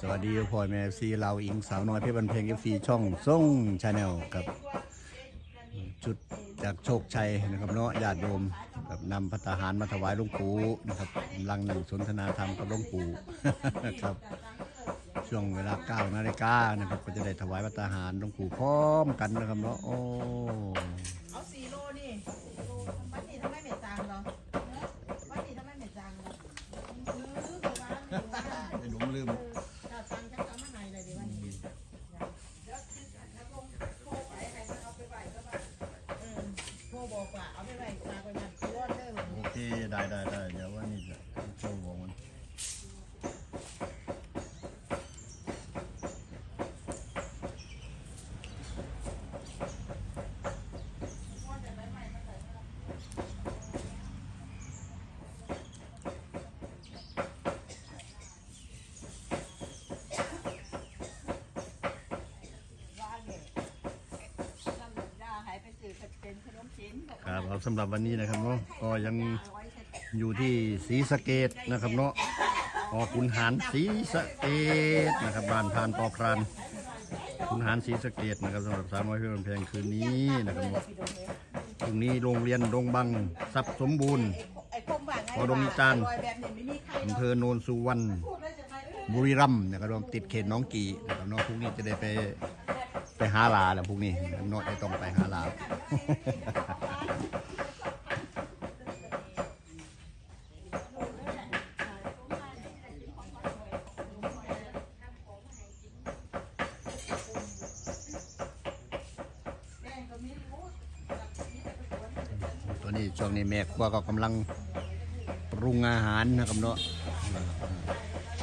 สวัสดีพ่อแม่ซีเราอิงสาวน้อยเพชรบันเพลงเอฟซีช่องส่งชาแนลกับชุดจากโชคชัยนะครับเนาะญาติโยมกับนำพัตตาหารมาถวายหลวงปู่นะครับลังหนั่งสนทนาธรรมกับหลวงปู่ครับ ช่วงเวลา9นาฬิกานะครับ ก็จะได้ถวายพัตตาหารหลวงปู่พร้อมกันนะครับเนาะโอ้ เอาสี่โลนี่วัดนี่ทำไมไม่จางเหรอวัดนี่ทำไมไม่จางเหรอลืมไปว่าลืมว่า ไอ้หนุ่มลืม ถ้าจางจะจำมาไหนเลยดีวันนี้เออโทรบอกว่าเอาไปไว้ตาไปยัดรอดเลย โอเคได้ได้ได้เดี๋ยวว่านี่จะโชว์บอกมัน ว่าเนี่ยทำยาหายไปสื่อเป็นขนมจีนบอก ครับเอาสำหรับวันนี้นะครับเนาะก็ยังอยู่ที่ศรีสะเกดนะครับเนาะออขุนหารศรีสะเกดนะครับบ้านพานปอพรานขุนหารศรีสะเกดนะครับสำหรับสาวน้อยเพื่อนแพงคืนนี้นะครับเนาะพรุ่งนี้โรงเรียนดงบังทรัพย์สมบูรณ์พอดงจานอยแบบนี้ไม่มีใครอำเภอโนนสุวรรณบุรีรัมย์นะครับรวมติดเขตหน้องกีนะครับเนาะพรุ่งนี้จะได้ไป ไปหาลาแล้วพรุ่งนี้เนาะจะต้องไปหาลาตอนนี้ช่วงนี้แม่ครัวก็กำลังปรุงอาหารนะครับเนาะ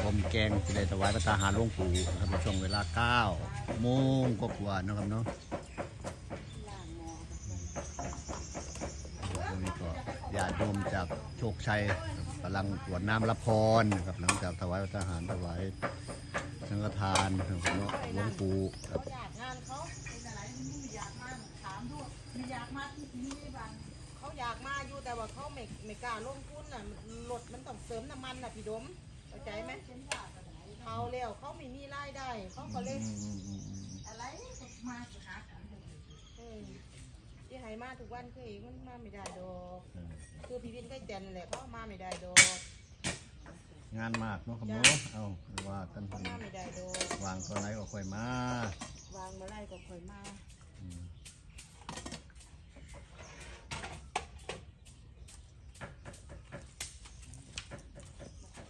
ต้มแกงที่ได้ถวายพระตาหารหลวงปู่นะครับในช่วงเวลา9โมงก็กว่านะครับเนาะตรงนี้ก็ญาติโยมจากโชคชัยกำลังตรวจน้ำรับพรนะครับหลังจากถวายพระตาหารถวายสังฆทานนะครับเนาะหลวงปู่ครับอยากงานเขาเป็นอะไรไม่อยากมาถามด้วยไม่อยากมาที่นี่บ้างเขาอยากมาอยู่แต่ว่าเขาไม่ไม่กล้าลงทุนน่ะรถมันต้องเสริมน้ำมันน่ะพี่ดม เข้าใจไหมเขาเร็วเขาไม่มีรายได้เขาก็เลยอะไรมาหาเออที่ให้มาทุกวันคือเองมันมาไม่ได้ดอกคือพี่วินกล้แจนแหละเขามาไม่ได้ดอกงานมากเนาะครับเนาะเอาว่ากันเขามาไม่ได้ดอกวางตัวไหนก็ค่อยมาวางมื่อไรก็ค่อยมา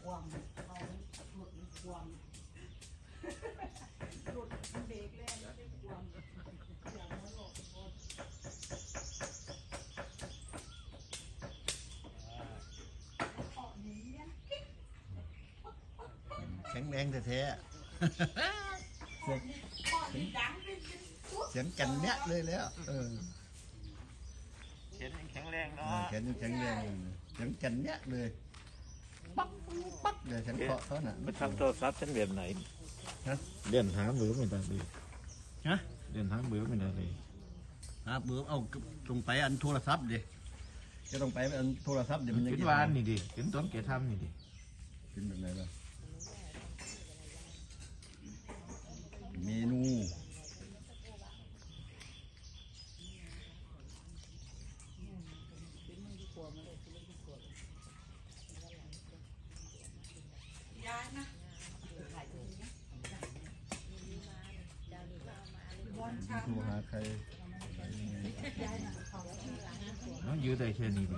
ความเขาหลุดความหลุดเบรกแล้วไม่ได้ความอย่างนั้นหรอกออกหนีเนี่ย แข็งแรงแท้ๆเสียงออกหนีดังเป็นเป็นปุ๊บเสียงกันเนี้ยเลยแล้ว เออเขียนแข็งแรงเอเนาะอแข็งแข็งแรงเลยเสียงกันเนี้ยเลยปักปักเลยฉันเคาะเขาน่ะมาทำโทรศัพท์ฉันแบบไหนฮะเลื่อนหาเบอร์ไม่ได้เลยฮะเลื่อนหาเบอร์ไม่ได้เลยฮะเบอร์เอาตรงไปอันโทรศัพท์ดิจะต้องไปอันโทรศัพท์เดี๋ยวมันยังเป็นวานนี่ดิเป็นต้นแกทำนี่ดิเป็นแบบไหนล่ะ เมนูย้ายนะโทรหาใครน้องอยู่ได้แค่นี้ดิ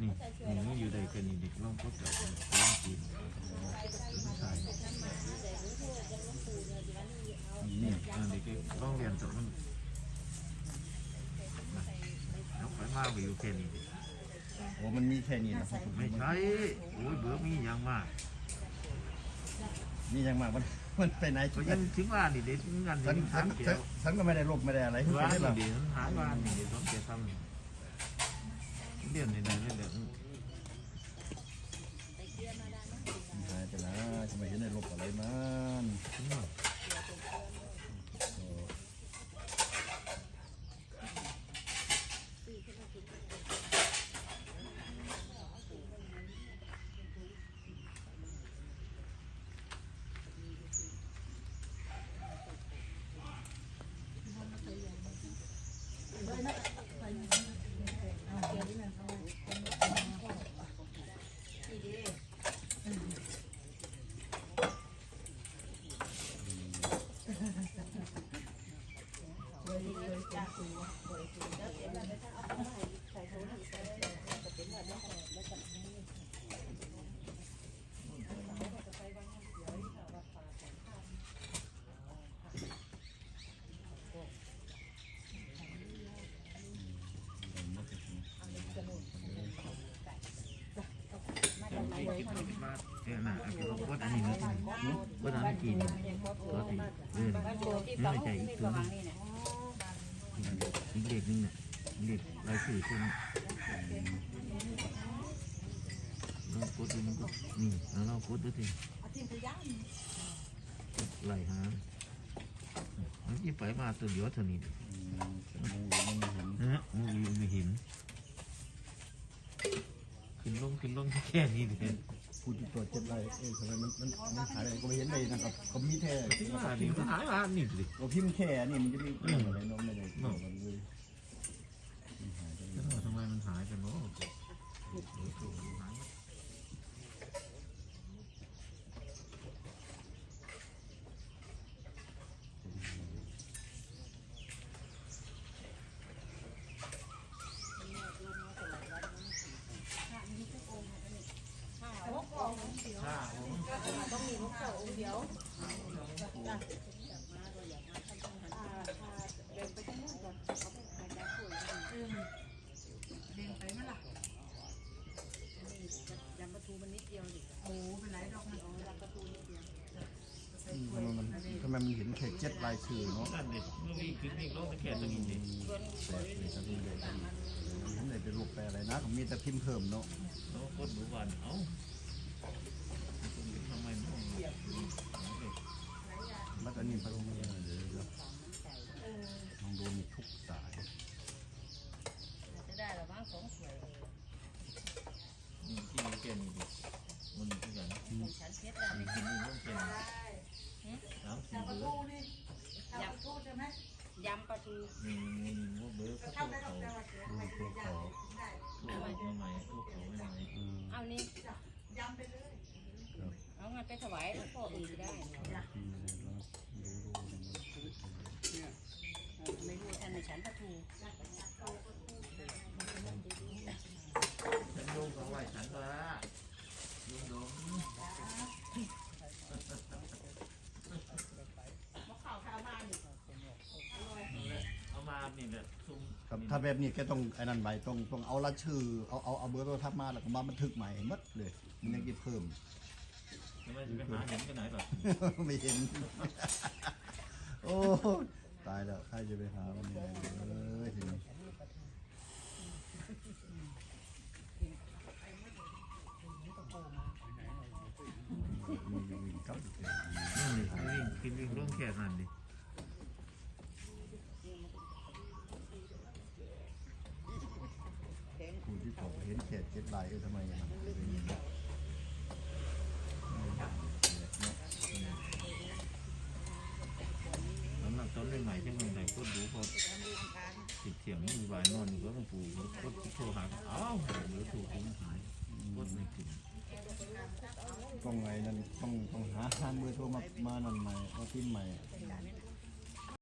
นี่นี่น้องยู่ได้แค่นี้ดิลองพบกับลองกิน อันนี้ก็ลองเรียนจบมันน้องไปมากไปอยู่แค่นี้ดิโอ้มันมีแค่นี้นะไม่ใช่โอ้ยเบอร์มีอย่างมากมีอย่างมากมันมันไปไหนก็จุดยังถึงว่านี่เด็ดงานฉันถึงฉัทานงฉัเกี่ยนวฉันก็ไม่ได้ลบไม่ได้อะไรที่ว่าได้นี่หรอกดิหาบ้านนี่ดิต้องแกทำเรียนนี่ได้เรียนเดี๋ยวหายไปแล้วทำไมเห็นได้ลบอะไรมัน ถึงว่า น่ะไอ้ที่เราวัดอันนี้นะวัดอันนี้กี่เนี่ยตัวที่เออนไม่ใช่อีกตัวนึงอีกเด็กนึงเนี่ยเด็กรายชื่อคนเรากดดูมันก็นี่แล้วเรากดดูสิเอาทิ้งขยะไหลหามันยี่ไปมาตัวเดียวเท่านี้ฮะมึงอยู่ไม่เห็นขึ้นลงขึ้นลงแค่นี้เอง พูดตัวเจ็ดไรเอ้ยทำไมมันมันมันหายอะไรก็ไม่เห็นเลยนะครับก็มีแท้ที่ว่านี่มันหายมานี่ดิก็พิมพ์แค่นี่มันจะมีเรื่องอะไรน้องไม่ได้เกี่ยวกันเลยทำไมมันหายไปเนาะ หกองค์ต้องมีหกเจ้าองค์เดียวจ้ะอ่าอ่าเดินไปข้างนู้นก่อนเอาไปหาจ้าคุยอืมเดินไปมั้ยล่ะยำประตูมันนิดเดียวดิโอ้เป็นไรดอกมันอ๋อยำประตูนิดเดียว ทำไมมันทำไมมัน เห็นแค่เจ็ดลายชื่อเนาะนั่นดิเมื่อวิ่งขึ้นวิ่งลงแค่ตัวนี้ดิแปลกเลยครับนี่เลยเห็นเลยเป็นรูปแปลอะไรนะผมมีแต่พิมพ์เพิ่มเนาะแล้วกดดูวันเอ้าทำไมมันแล้วก็นี่พระองค์เนี่ยเดี๋ยวลองดูมีทุกสายจะได้หรือบ้างสองสวยนี่ที่แค่นี้ดิมันคือกันฉันเพชรแล้วมีกินนี่ต้องแค่นี้สามสี่เบอร์ ยำทูใช่ไหมย มีมีมีมีเบอร์เขาเขาดูตัวเขาตัวใหม่ใหม่ตัวเขาใหม่อืมเอานี่เอางานไปถวายหลวงพ่ออื่นได้อืมแล้วดูดูมันไม่รู้ท่านในฉันปลาทู ฉันดูเขาไหวฉันละลุงดง ข่าวข่าวมาอยู่ เอามานี่แหละซุ่ม ครับ ถ้าแบบนี้ก็ต้องไอ้นั่นใบต้องต้องเอาละชื่อเอาเอาเอาเบอร์โทรศัพท์มาแล้วก็มาบันทึกใหม่หมดเลย มันยังกินเพิ่มทำไมจะไปหาเห็นกันไหนแบบไม่เห็น โอ้ตายแล้วใครจะไปหาวันนี้เอ้ยทีนี้มีอยู่อีกครับอีกแล้วนั่นดิวิ่งกินวิ่งร่วงแค่นั้นดิ ผู้ที่ผมเห็นเขตเจ็ดลายเออทำไมอย่างนั้นเป็นอย่างนี้เนาะสำหรับต้นใหม่ๆที่เมืองไทยก็ดูพอติดเสียงมีวายนอนอยู่ก็ต้องปูก็โทรหาอ้าวเดี๋ยวถูกผมหายกดไม่ขึ้นต้องไงนั่นต้องต้องหาหาเบอโทรมามานั่นใหม่มาพิมพ์ใหม่